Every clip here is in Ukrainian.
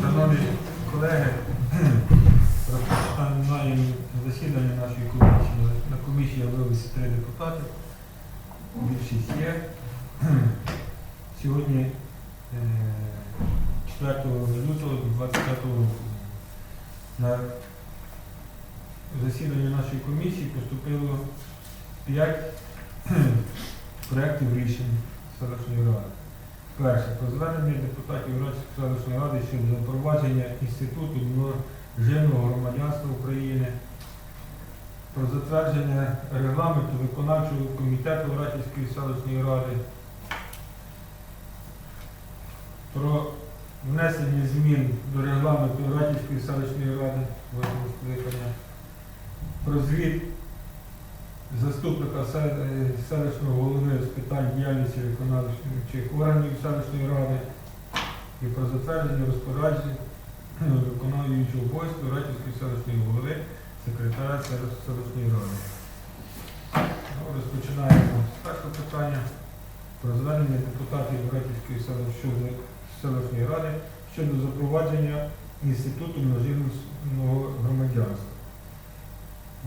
Шановні колеги, розпочинаємо засідання нашої комісії. На комісії вивелися три депутати. Більшість є. Сьогодні е, 4 лютого 25 року на засідання нашої комісії поступило 5 проєктів рішень селищної ради. Перше, про звернення депутатів Радської селищної ради щодо запровадження інституту множинного громадянства України, про затвердження регламенту виконавчого комітету Радської селищної ради, про внесення змін до регламенту Радської селищної ради про звіт заступника е, селищного голови з питань діяльності виконавчих органів селищної ради і про затвердження розпоряджень виконуючого обов'язку Ратівської селищної голови, секретаря селищної ради. Ну, Розпочинаємо з першого питання про звернення депутатів Ратівської селищної селищної ради щодо запровадження інституту множинного громадянства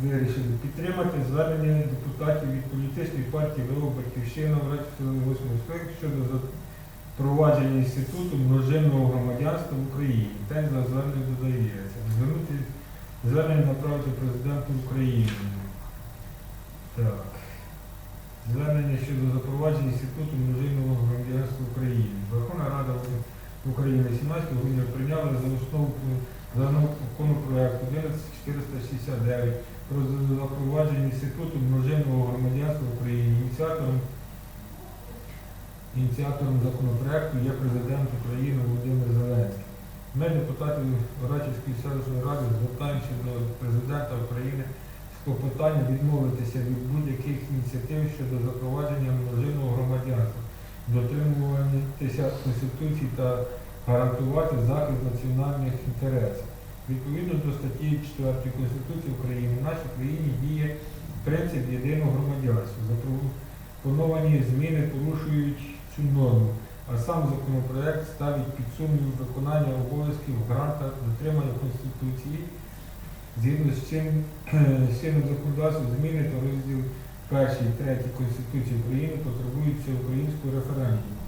вирішили підтримати звернення депутатів від політичної партії ВО Батьківщина в Радській 8 склик щодо запровадження інституту множинного громадянства в Україні. Текст за звернення додається. Звернути звернення направити президенту України. Так. Звернення щодо запровадження інституту множинного громадянства в Україні. Верховна Рада України 17 грудня прийняла за основу законопроекту 11469 про запровадження інституту множинного громадянства в Україні. Ініціатором, ініціатором законопроекту є президент України Володимир Зеленський. Ми, депутати Рачівської селищної ради, звертаємося до президента України з клопотанням відмовитися від будь-яких ініціатив щодо запровадження множинного громадянства, дотримуватися Конституції та гарантувати захист національних інтересів. Відповідно до статті 4 Конституції України в нашій країні діє принцип єдиного громадянства. Запропоновані зміни порушують цю норму, а сам законопроект ставить під сумнів виконання обов'язків гранта дотримання Конституції. Згідно з цим з чинним законодавством зміни та розділ 1 і 3 Конституції України потребуються українського референдуму,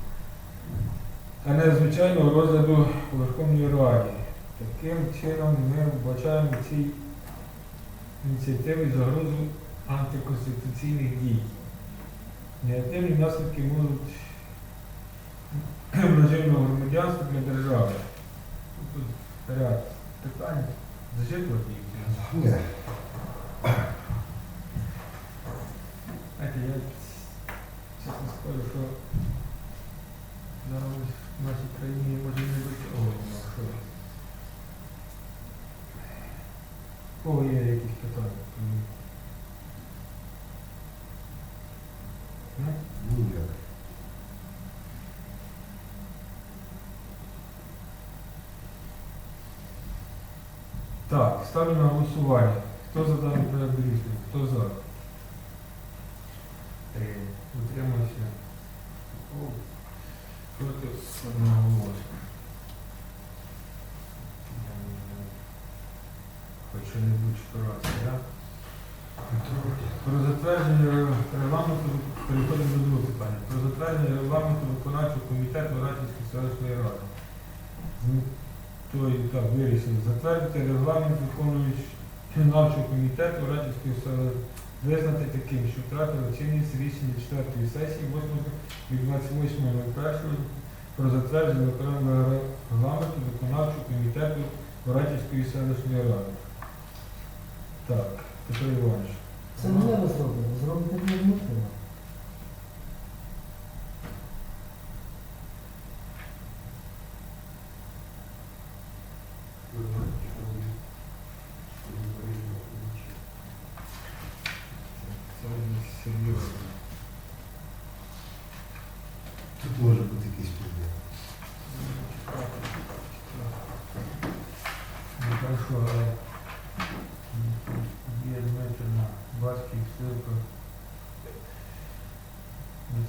а не звичайного розгляду у Верховній Раді. Таким чином ми вбачаємо ці ініціативи загрозу антиконституційних дій. Негативні наслідки можуть множинного громадянства для держави. Тут ряд питань. Зачитувати їх. Ні. Знаєте, я чесно скажу, що зараз в нашій країні може не до цього, ну, що. У кого є якісь питання? Ну, Ніяк. Так, ставлю на голосування. Хто за даний проект рішення? Хто за? Три. Утримався. Проти одноголосно. Що-небудь впиратися, так? Про затвердження регламенту переходимо до другого питання. Про затвердження регламенту виконавчого комітету Радівської селищної ради. З метою так вирішили затвердити регламент виконавчого комітету Радівської селищної визнати таким, що втратили чинність рішення 4 сесії 8 від 28.01 про затвердження окремого регламенту виконавчого комітету Радівської селищної ради. Так, Петро Іванович. Це не я розроблю, зробити не внутрішньо. Серйозно. Тут може бути якийсь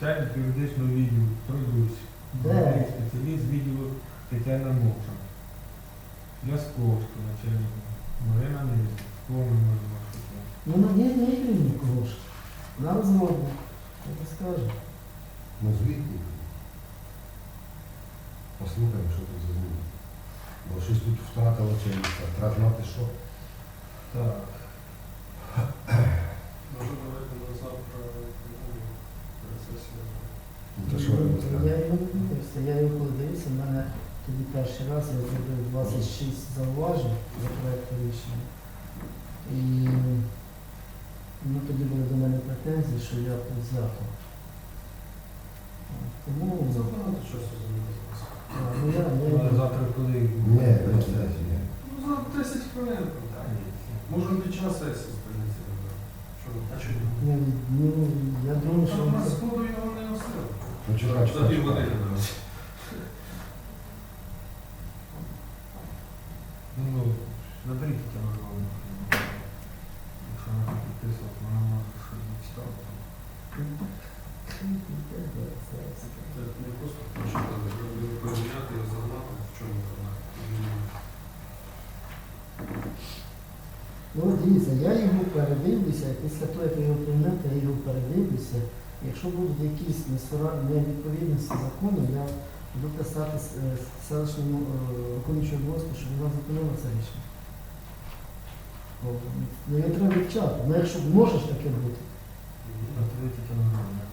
Начальник юридичного відділу, Трудусь. Де? Спеціаліст відділу Тетяна Мовча. Лясковська, начальник. Марина Невість. Кого ми можемо шукати? Ну, на не, не ігри нікого ж. На розробку. Я не скажу. Ну, звітні. Послухаємо, що тут за зміни. Бо щось тут втратило чимось. Треба знати, що. Так. Може давайте на завтра ну, перед сесією. Ну, то що ви Я розказуєте? його не дивився, я його коли дивився, в мене тоді перший раз я зробив 26 зауважень за проєкту рішення. І ну, тоді були до мене претензії, що я взято. Тому Забагато часу займається. а, ну, я, Ну, я, завтра коли? Ні, не знаєте. Ну, за 10 хвилин. Та ні, це- Можемо під час сесії зупинитися. Що ви? А чому? я, ну, я думаю, що Що у нас сходу його не носили. Ну, чекай, За чекай, чекай. години. Ну, наберіть Тетяну Львовну. Якщо вона так підписувати, вона може щось не читала. Це не просто прочитати, треба перевіряти і загнати, в чому вона. Ну, от дивіться, я його передивлюся, після того, як я його прийняв, я його передивлюся. Якщо будуть якісь невідповідності закону, я буду писати е, селищному е, виконуючому обов'язку, щоб вона зупинила це рішення. Ну, його треба вивчати. Ну, якщо може ж таке бути.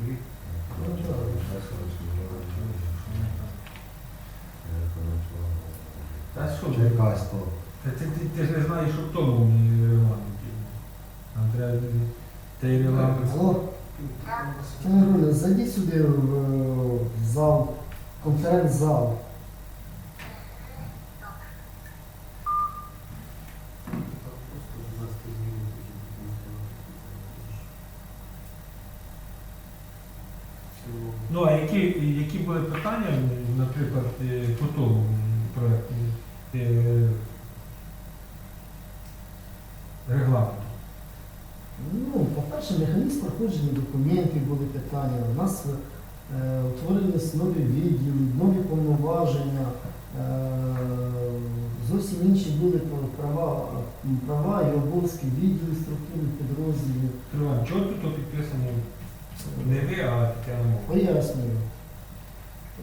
Е, Та що? Чекай, ти, ж не знаєш, що в тому регламенті. Нам треба той. Алло, Тетяна Григорівна, зайдіть сюди е, в зал, конференц-зал. Механізм документів були питання. У нас е, утворились нові відділи, нові повноваження, е, зовсім інші були права, права і обов'язки відділів структурних підрозділів. Триван, чого тут підписано не ви, а Тетяна? Пояснюю.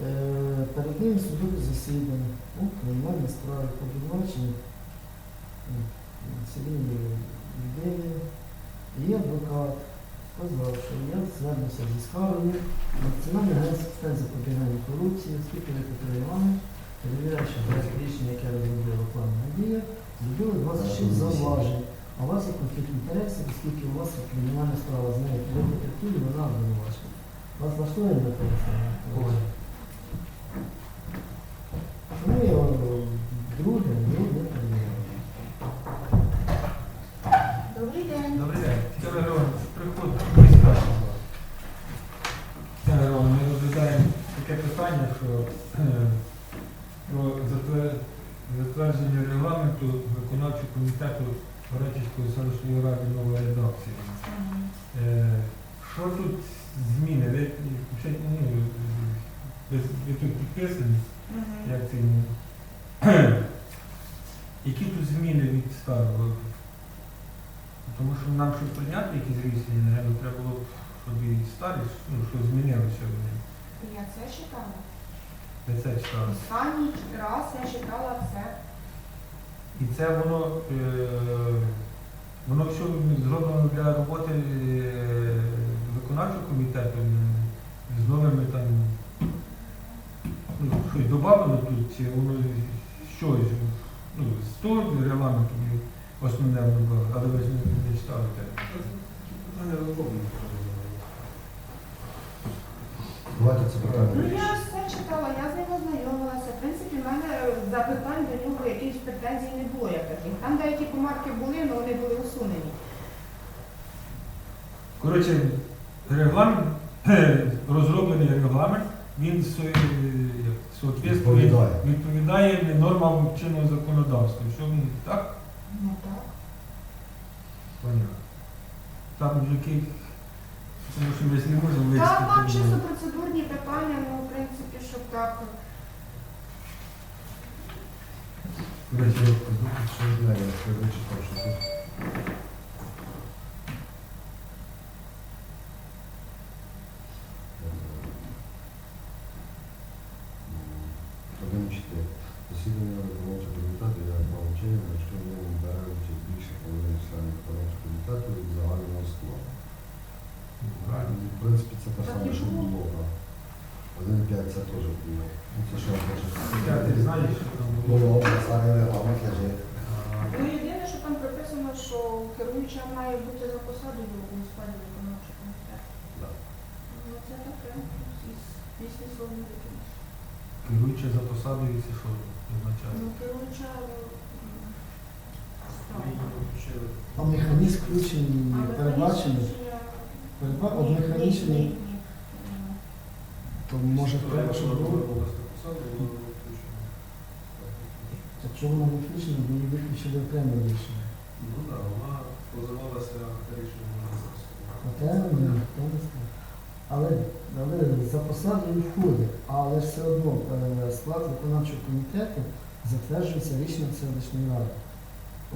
Е, Перед ним судове засідання, ну, кримінальні справи, обвинувачення цивільної людини. І адвокат сказав, що я звернуся зі скаргою на Національне агентство питань запобігання корупції, оскільки ви Петро Іванович, перевіряючи проект рішення, яке розробила пан Надія, зробили 26 зауважень. А у вас є конфлікт інтересів, оскільки у вас є кримінальна справа з нею, ви потерпіли, вона обвинувачена. Вас влаштує на телефоні? Тому я вам друге, ну, не перевіряю. Добрий день. Добрий день. Тетяна Григорівна, приходьте, присідайте, будь ласка. Тетяна Григорівна, ми розглядаємо таке питання, що е, про затвердження регламенту виконавчого комітету Горечівської селищної ради нової редакції. Е, Що тут зміни? Ви, ще, ну, ви, ви тут підписані, як це, які тут зміни від старого? Тому що нам щоб прийняти якісь рішення, треба було, б, щоб і старі, ну, що змінилося в ньому. Я це читала. Ви це читали. Останній раз я читала це. І це воно, е, воно все зроблено для роботи е, виконавчого комітету з новими там, ну, щось додано тут, чи воно щось, ну, з того регламенту основне воно, але ви ж не, читали те. Питання розробні. Давайте це Ну я це читала, я з ним ознайомилася. В принципі, в мене запитань до нього якихось претензій не було як таких. Там деякі помарки були, але вони були усунені. Коротше, регламент, розроблений регламент, він со- Відповідає. відповідає нормам чинного законодавства. Що він так? Ну так. Понятно. Там яких, тому що ми ж не можемо вирішити. Так, там чисто процедурні питання, ну, в принципі, щоб так. Ми ж його знаємо, що я вичитав, що тут. Це теж. Ну, Це що я хочу Я ти знаєш, що там було? Було, старий регламент лежить. Ну, єдине, що там прописано, що керуюча має бути за посадою у складі виконавчого комітету. Ну, це таке, із пісні словно викинеш. Керуючи за посадою, це що означає? Ну, керуюча. А механізм включений, Але передбачений, рішення- передба- Ні, от ні, механічний, ні, ні. М. то може треба, щоб було. Якщо воно не включено, то її виключили окреме рішення. Ну так, вона позивалася рішенням на не знає. Але, але за посадою входить, але все одно склад виконавчого комітету затверджується рішенням селищної ради.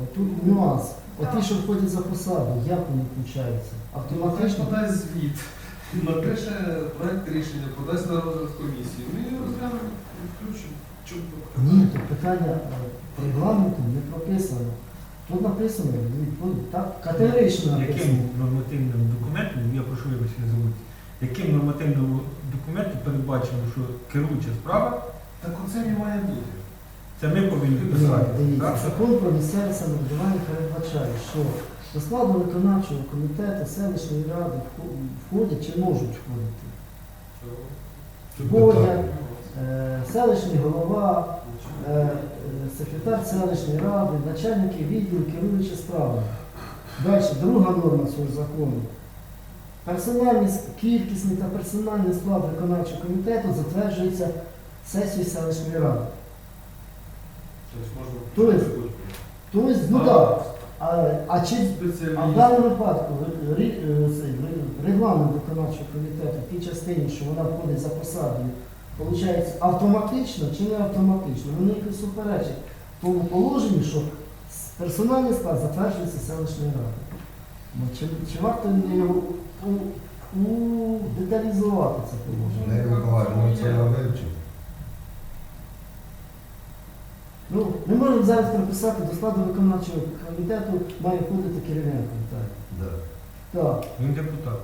Отут нюанс. Оті, що входять за посаду, як вони включаються? Автоматично? подасть звіт, напише проект рішення, подасть на розгляд комісії. Ми її розглянемо і включимо. Ні, тут питання е, регламенту не прописано. Тут написано, відповідь, так, категорично написано. Яким нормативним документом, я прошу вибачення забути, яким нормативним документом передбачено, що керуюча справа, Так оце не має бути. це ми повинні писати. Закон про місцеве самоврядування передбачає, що до складу виконавчого комітету селищної ради входять чи можуть входити Боя, е, селищний голова, е, е, секретар селищної ради, начальники відділу, керуючі справами. Далі, друга норма цього закону. Персональний, кількісний та персональний склад виконавчого комітету затверджується сесією селищної ради. Тобто можна То Тобто, ну так, а, а чи А в даному випадку цей ре- регламент виконавчого комітету в тій частині, що вона входить за посадою, виходить автоматично чи не автоматично? Вони якось суперечать тому положенню, що с- персональний склад затверджується селищною радою. Ну, чи, чи варто його у- у- деталізувати це положення? Миколаївич, ми це не вивчимо. Ну, ми можемо зараз прописати до складу виконавчого комітету має входити керівник. Так. Да. Так. Він депутат.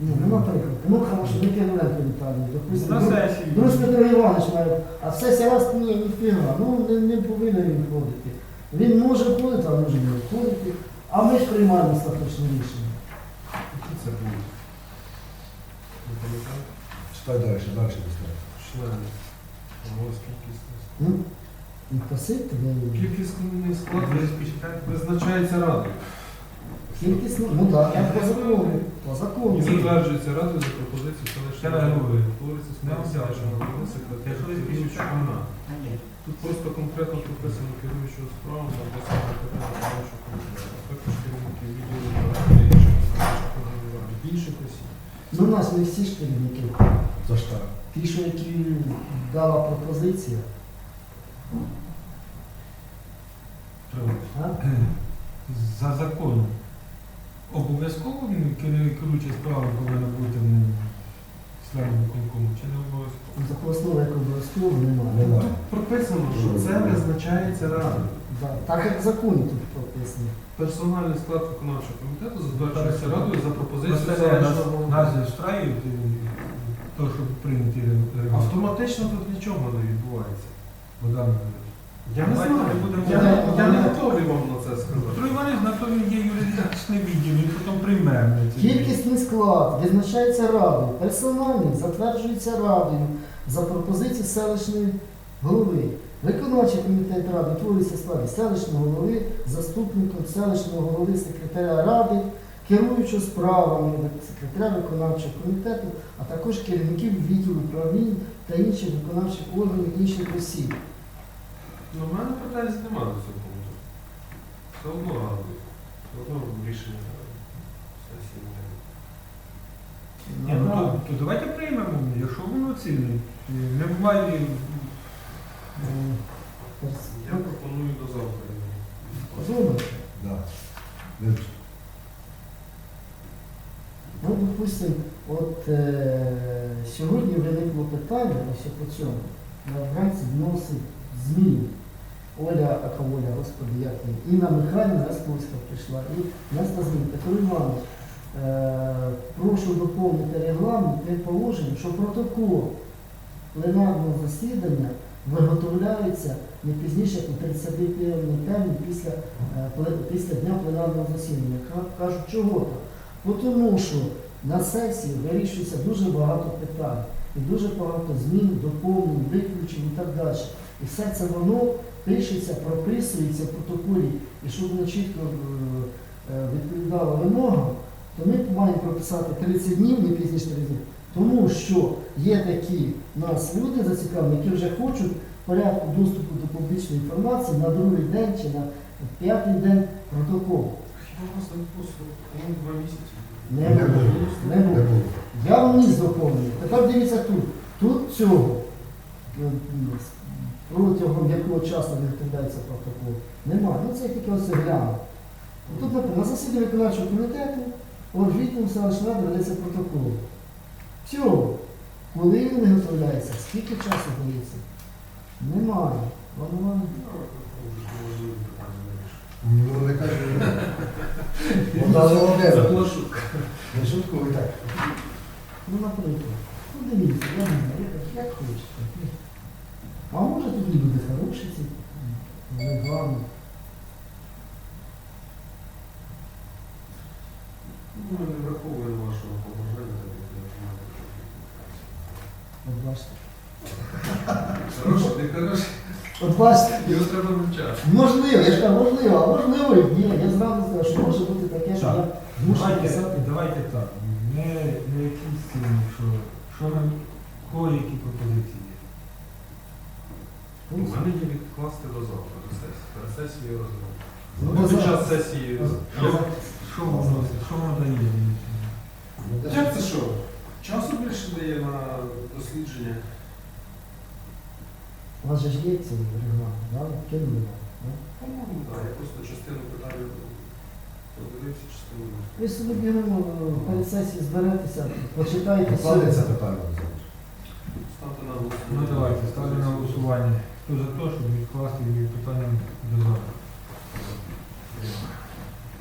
Ну, ну, наприклад, ну хорошо, не Кириленко Віталій, На сесії. Друг Петро Іванович має, а все раз ні, ніфіга, ну не, не повинен він входити. Він може входити, а може не входити. А ми ж приймаємо остаточне рішення. Які це? Не пам'ятаю. Читай далі, далі достатньо. Члени. Ось кількісний Ну, і просить. Кількісний склад Ви визначається радою. Кількість, ну так, як по закону. По закону. І затверджується радою за пропозицією селищної ради. селищного обов'язково. голови, секретаря, вона. Тут просто конкретно прописано керуючого справами або секретаря виконавчого комітету. Також керівники відділу ради, інших осіб. Ну, у нас не всі ж керівники. Це ж так. Ті, що які дала пропозиція? За законом. Обов'язково керуюча справа повинна бути м, членом виконкому, чи не обов'язково? за основу як обов'язково немає. Немає. Тут прописано, що це визначається радою. Да, Так як в законі тут прописано. Персональний склад виконавчого комітету затверджується радою за пропозицією селищного голови. то, щоб прийняти регламент. Автоматично тут нічого не відбувається. Богдан Ігорович. Я не знаю. будемо Я, не- я не готовий вам на це сказати. Петро Іванович, на то він є юридичний відділ, він потім прийме. Кількісний склад визначається радою, персональний затверджується радою за пропозицією селищної голови. Виконавчий комітет ради твориться в складі селищного голови, заступником селищного голови, секретаря ради, керуючого справами секретаря виконавчого комітету, а також керівників відділу управлінь та інших виконавчих органів інших осіб. Ну, в мене питання немає до цього пункту. Все одно радує. Все одно рішення сесії не Ні, ну, то, то давайте приймемо, якщо воно цінне. І Немає. Я пропоную до завтра. Зуби. Да. Ну, допустим, от е, сьогодні виникло питання ось по цьому. На вранці вносить зміни Оля Акаволя, господи, як її, Інна Михайлівна Расковська прийшла і внесла зміни. Петро Іванович, е, прошу доповнити регламент тим положенням, що протокол пленарного засідання виготовляється не пізніше у 31 термін після, е, після дня пленарного засідання. Кажуть, чого так? Тому що на сесії вирішується дуже багато питань і дуже багато змін, доповнень, виключень і так далі. І все це воно пишеться, прописується в протоколі, і щоб воно чітко е, е, відповідало вимогам, то ми маємо прописати 30 днів, не пізніше 30 днів. Тому що є такі нас люди зацікавлені, які вже хочуть порядку доступу до публічної інформації на другий день чи на п'ятий день протоколу. Не було. Не було. Я вам ніс доповнюю. Тепер дивіться тут. Тут цього е, протягом якого часу виготовляється протокол. Немає. Ну це тільки ось глянув. Тут на засіданні виконавчого комітету Оржвітному селищної ради ведеться протокол. Всього. Коли він виготовляється, скільки часу дається? Немає. Воно Ну, не кажу. Володимирович, не шуткуй так. Ну, наприклад. Ну, дивіться, я не знаю, як хочете. А може тут люди хороші, ці легальні. Ну, ми не враховуємо вашого побажання, так як я знаю. От бачите. Хороше, не хороше. От бачите, Його треба вивчати. можливо, я ж кажу, можливо, а можливо, і ні. Я зразу сказав, що може бути таке, що Так. я змушений Давайте, писати. давайте так. Не, не якісь ціни, що, що нам, кого які пропозиції є. У мене є відкласти до завтра, до сесії. Перед сесією розгляну. Ну, Ну, під час сесії. Ну, Що носить, що воно дає? Як це що? Часу більше дає на дослідження. У вас же ж є цей регламент, да? Кинули вам. да? По-моєму, так. Я просто частину питання подивився, частину не. Ви сьогодні ну, перед сесією зберетеся, почитайте сьогодні. питання. Ставте на голосування. Ну давайте, ставлю на голосування. Хто за те, щоб відкласти її питання до завтра?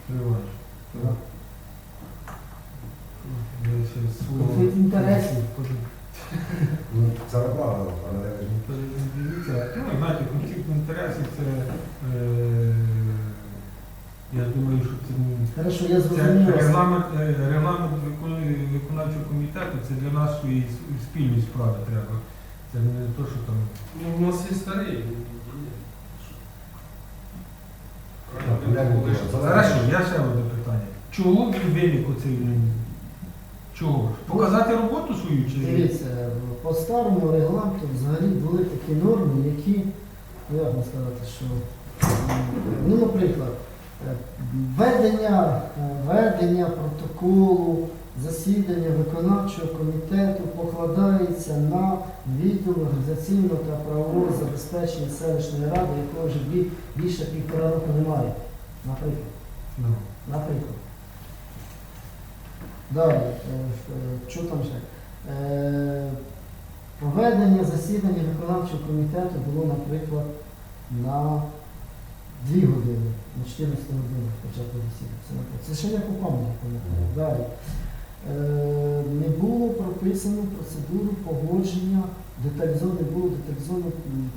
Триваєш. Конфлікт інтересів. Ну, це правда, але я кажу. Дивіться, ну, знаєте, конфлікт інтересів це, е, я думаю, що це, ну, Хорошо, я це зрозумів. регламент, е, регламент виконує- виконавчого комітету, це для нашої с- спільної справи треба. Це не то, що там. Ну, у нас є старий. Хорошо, я ще одне питання. Чого він виник оцей? ну, Чого? Показати роботу свою чи? Дивіться, по старому регламенту взагалі були такі норми, які, ну як вам сказати, що, ну, наприклад, е, ведення, е, ведення протоколу засідання виконавчого комітету покладається на відділ організаційного та правового забезпечення селищної ради, якого вже більше півтора року немає. Наприклад. Ну, Наприклад. Далі, е, е, що там ще? Е, Проведення засідання виконавчого комітету було, наприклад, на 2 години, на 14 годину початку засідання. Це, ще я по пам'яті пам'ятаю. Далі. Е, Не було прописано процедуру погодження, деталізовано не було деталізовано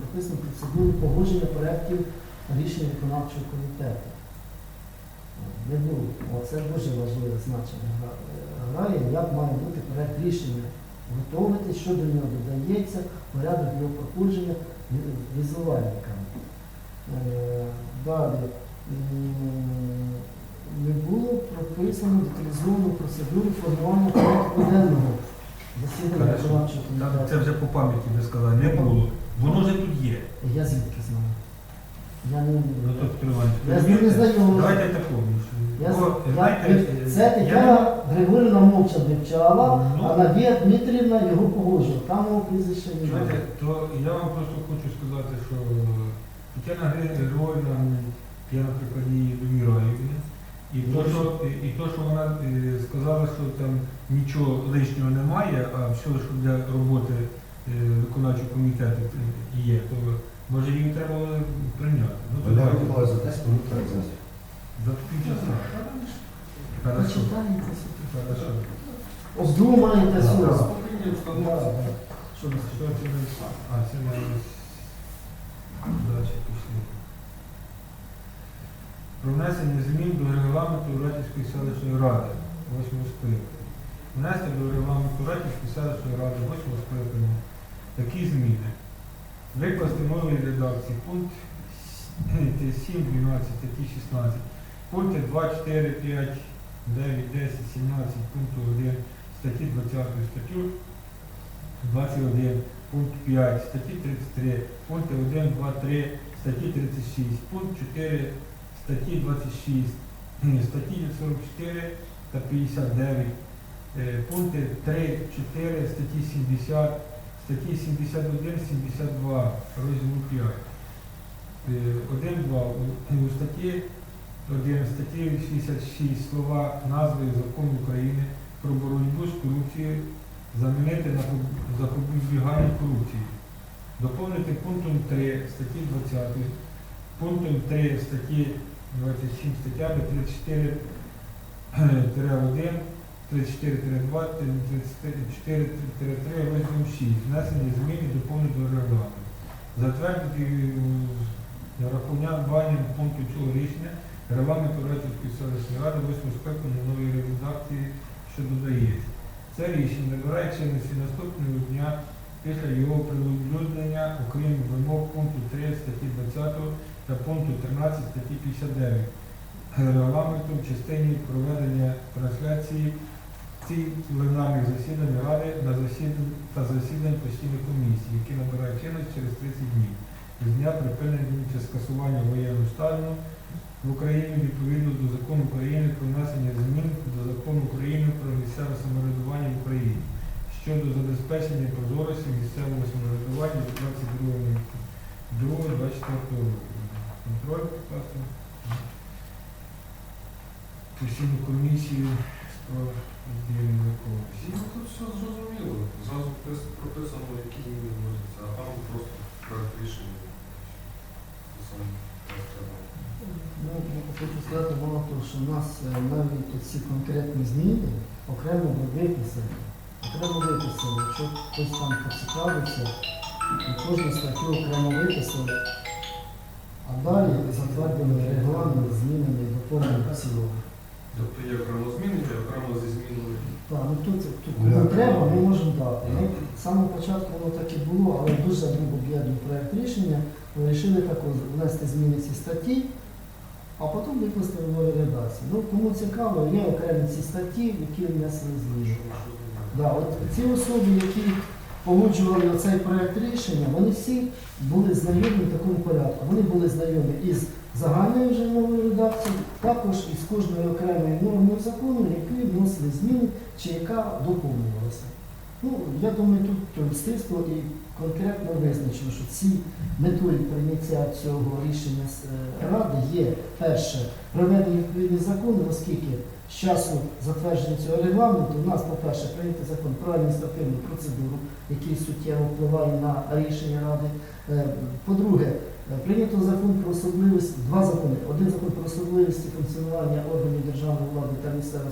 прописано процедуру погодження проєктів рішення виконавчого комітету. Не було. Оце дуже важливе значення е, грає, як має бути проект рішення готовити, що до нього додається, порядок його проходження ві- візувальниками. Е, Далі. Не було прописано деталізовану процедуру формування порядку денного засідання Хорошо. виконавчого там це комітету. вже по пам'яті ви сказали, не було. Воно вже тут є. Я звідки знаю? Я не Ну, то Петро Я з ним не знайомий. Давайте такому. Я, Бо, я, знаєте, це я Тетяна Григорівна мовча вивчала, Ну. а Надія Дмитрівна його погоджувала. Там мого прізвища не- знаєте, то я вам просто хочу сказати, що Тетяна Григорівна, я, наприклад, її довіряю. І то, що, і, і то, що вона е, сказала, що там нічого лишнього немає, а все, що для роботи е, виконавчого комітету е, є, то може її треба прийняти. Ну, то Валя за 10 минут так зараз. За півчаса. Хорошо. Хорошо. Обдумайте да. Що це? А, це пішли. Про внесення змін до регламенту Ратівської селищної ради 8 скликання. Внести до регламенту Ратівської селищної ради 8 скликання такі зміни. Викласти в новій редакції пункт 7, 12, статті 16, пункти 2, 4, 5, 9, 10, 17, пункту 1 статті 20 статтю 21, пункт 5, статті 33, пункти 1, 2, 3, статті 36, пункт 4, статті 26, статті 44 та 59, е, пункти 3, 4, статті 70, статті 71, 72, розділу 5. Е, 1, 2, у, статті 1, статті 66 слова назви закону України про боротьбу з корупцією замінити на поб- запобігання корупції. Доповнити пунктом 3 статті 20, пунктом 3 статті 27 статтями 34-1, 34-2, 34-3 розділом 6. Внесення змін і доповнити до регламенту. Затвердити е, нарахуванням пункту цього рішення регламенту Радівської селищної ради 8 скликання нової редакції, що додається. Це рішення набирає чинності наступного дня після його оприлюднення, окрім вимог пункту 3 статті 20 та пункту 13 статті 59 регламенту в частині проведення трансляції цих пленарних засідань Ради на засідань та засідань постійних комісій, які набирають чинність через 30 днів з дня припинення чи скасування воєнного стану в Україні відповідно до закону України про внесення змін до закону України про місцеве самоврядування в Україні щодо забезпечення прозорості місцевого самоврядування від 22 24 року. Контроль покласти. Постійну комісію про відділення законності. Ну тут все зрозуміло. Зразу пис- прописано, які зміни вносяться, а там просто проект рішення. Це розглядав. Ну, хочу сказати мало того, що в нас е, навіть ці конкретні зміни окремо ви виписані. Окремо виписані. Якщо хтось там поцікавиться, і кожну статтю окремо виписали, а далі затвердили регламент змінами і доповнені в цілому. Тобто є окремо зміни, є окремо зі зміною. Так, ну тут, тут кому треба, ми можемо дати. Ну, з самого початку воно так і було, але дуже об'єднаний проєкт рішення. Ми вирішили також внести зміни ці статті, а потім викласти в новій редакції. Ну, кому цікаво, є окремі ці статті, які внесли зміни. Да, от ці особи, які погоджували оцей проєкт рішення, вони всі були знайомі в такому порядку. Вони були знайомі із загальною вже новою редакцією, також із кожною окремою нормою закону, які вносили зміни чи яка доповнювалася. Ну, я думаю, тут стисло і конкретно визначено, що ці метою прийняття цього рішення е, Ради є перше проведення відповідних законів, оскільки з часу затвердження цього регламенту у нас, по-перше, прийнятий закон про адміністративну процедуру, який суттєво впливає на рішення Ради. Е, По-друге, е, прийнято закон про особливості, два закони. Один закон про особливості функціонування органів державної влади та місцевого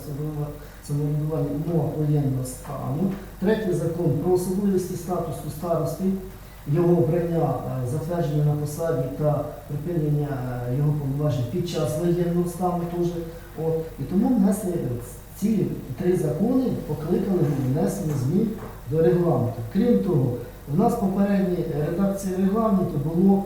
самоврядування- умовах воєнного стану. Третій закон про особливості статусу старости, його обрання, е, затвердження на посаді та припинення його повноважень під час воєнного стану теж. От. І тому внесли е, ці три закони, покликали внесення змін до регламенту. Крім того, у нас в попередній редакції регламенту було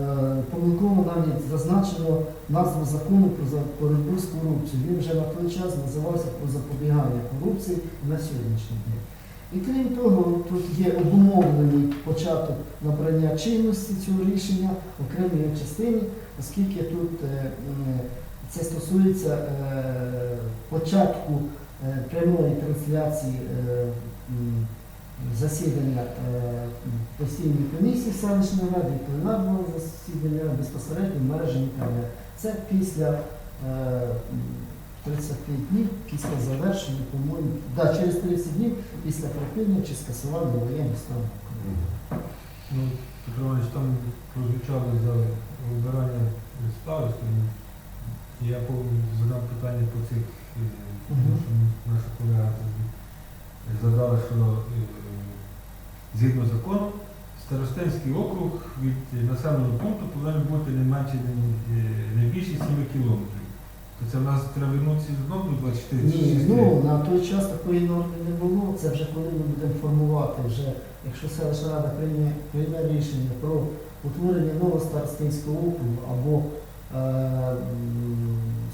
е, помилково навіть зазначено назву закону про боротьбу з корупцією. Він вже на той час називався про запобігання корупції на сьогоднішній день. І крім того, тут є обумовлений початок набрання чинності цього рішення окремій його частині, оскільки тут е, це стосується е, початку е, прямої трансляції е, засідання постійної комісії селищної ради пленарного засідання безпосередньо в мережі інтернет. Це після е, м, 30 днів після завершення, по-моєму, да, через 30 днів після припинення чи скасування воєнного стану. Ну, там прозвучали за вибирання старости. Я задам питання по цих, е, тому що наша колега тоді задала, що е, згідно закону Старостинський округ від населеного пункту повинен бути не менше не, е, більше 7 кілометрів. То це в нас треба вернутися знову до 24 Ні, ну на той час такої норми не було. Це вже коли ми будемо формувати, вже якщо селищна рада прийме, прийме рішення про утворення нового старостинського округу або е,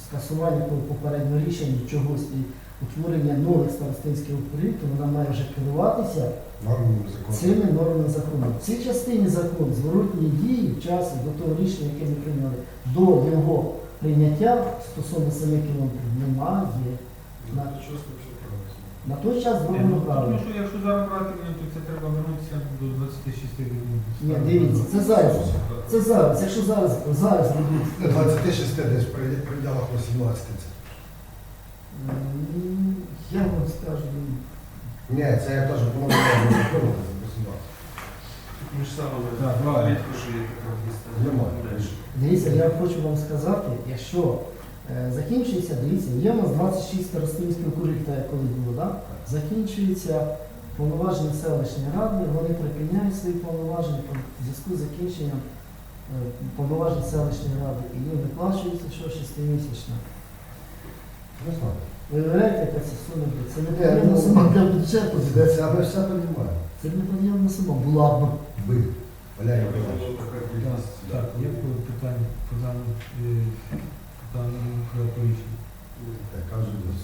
скасування того попереднього рішення чогось і утворення нових старостинських округів, то вона має вже керуватися цими нормами закону. В цій частині закон зворотній дії в часі до того рішення, яке ми прийняли, до його прийняття стосовно 7 кілометрів немає. На, той час зроблено ну, правильно. Тому що якщо зараз брати, ну, то це треба вернутися до 26 днів. Ні, дивіться, це зараз. Це зараз. Якщо зараз зараз робити, 26 десь при пределах 18. м, я вам скажу, Ні, це я теж закону 18. Між самими Так, правильно. рідко, що є така. Немає. дивіться, я хочу вам сказати, якщо е, закінчується, дивіться, є у нас 26 старостинських округів, так як коли було, да? закінчується повноваження селищної ради, вони припиняють свої повноваження в зв'язку з закінченням е, повноважень селищної ради і їм виплачується що 6-місячно. Не. Ви уявляєте, яка це сума буде? Це не подібна сума для бюджету, Це ми все розуміємо. це не подібна сума, була б. Ви, Миколаївич. Так, так, є питання по даному рішення. Так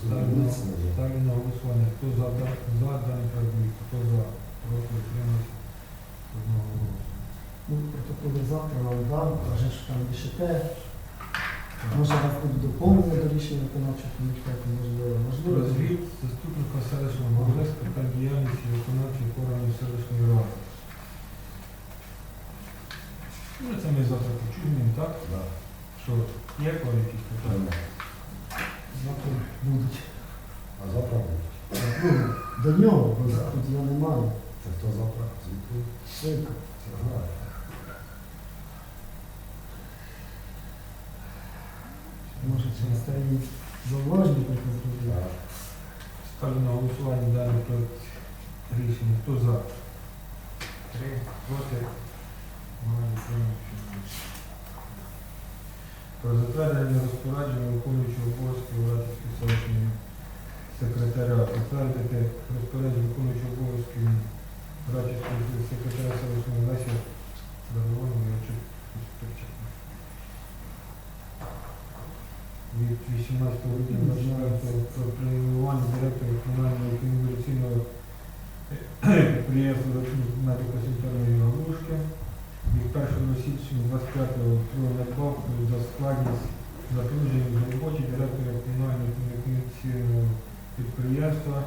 Ставлю на- не. Ставлю на голосування. Хто за, да- за даний проект рішення? Хто за? Проти утримався? Одного голосу. Ну, протоколи завтра вам дам, вже ж там рішите. Може, вас буде доповнення до рішення виконавчого комітету, можливо, можливо. Розвід заступника селищного голови з питань діяльності виконавчих органів селищної ради. Ну, це ми завтра почуємо, так? Да. Що, коли якісь питання? Завтра будуть. А завтра буде. Ну, до нього, бо тут я не маю. Це хто завтра? Звідки? Швидко. Це. Може, через старі зауваження таке зробити. Ставлю на голосування даний проект рішення. Хто за? Три. Проти? Утримався. Про затвердження розпорядження виконуючого обов'язки Вратівської селищної секретаря. Затвердити розпорядження виконуючого обов'язки Вратівської секретаря селищної Лесі Дарованої від 18 грудня 24 про преміювання директора комунального комунікаційного підприємства медико-санітарної галушки від 1 січня 25 про надбавку за складність за положення в роботі директора комунального комунікаційного підприємства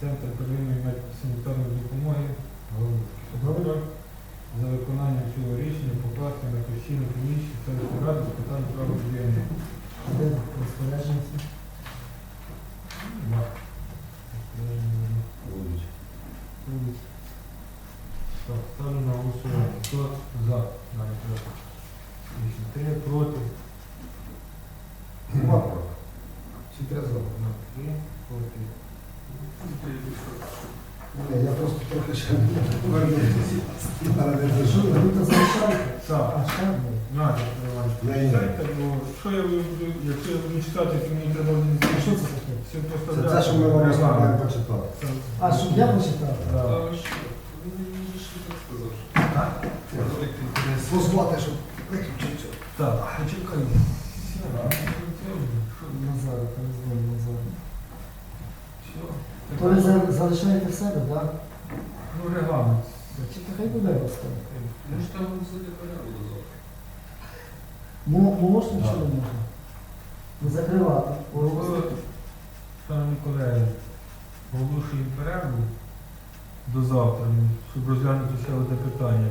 Центр первинної медико-санітарної допомоги Галушки. За виконанням цього рішення покласти на постійну комісію селищної ради з питань прав людини. Розпорядження? Нема. Розпорядження. Будуть. Будуть. Так, ставлю на голосування. Хто за. Три проти. Нема права. Всі три за. Три проти. Ні, я просто трохи ще не дійшов. ви тут залишаєте? Так, А, ще. Надя, Я і не. Що я буду, якщо я буду читати, то мені треба А що це таке? Це те, що ми вам маємо почитати. А, щоб я почитав? Так. Позвати, щоб виключити. Так, почекай. Назар, перезвоню Назар. Все. То ви за- залишаєте в себе, так? Ну, регламент. Чи то хай буде розставити? Ну що там буде порядок до завтра. Можна чи не можна? Не закривати. Шановні колеги, оголошуємо перерву до завтра, щоб розглянути ще одне питання.